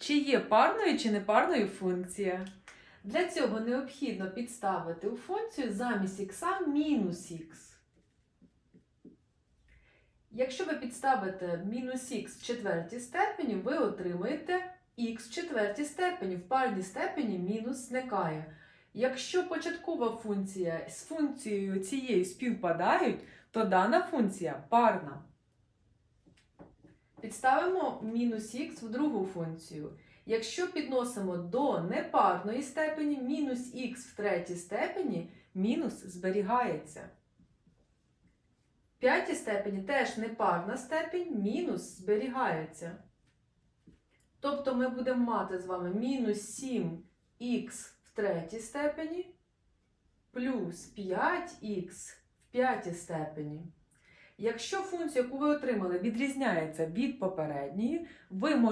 чи є парною чи непарною функція. Для цього необхідно підставити у функцію замість х мінус х. Якщо ви підставите мінус х в четвертій степені, ви отримаєте х в четвертій степені. В парній степені мінус зникає. Якщо початкова функція з функцією цією співпадають, то дана функція парна. Підставимо мінус х в другу функцію. Якщо підносимо до непарної степені, мінус х в третій степені, мінус зберігається. В п'ятій степені теж непарна степень, мінус зберігається. Тобто ми будемо мати з вами мінус 7х в третій степені плюс 5х в п'ятій степені. Якщо функція, яку ви отримали, відрізняється від попередньої, ви можете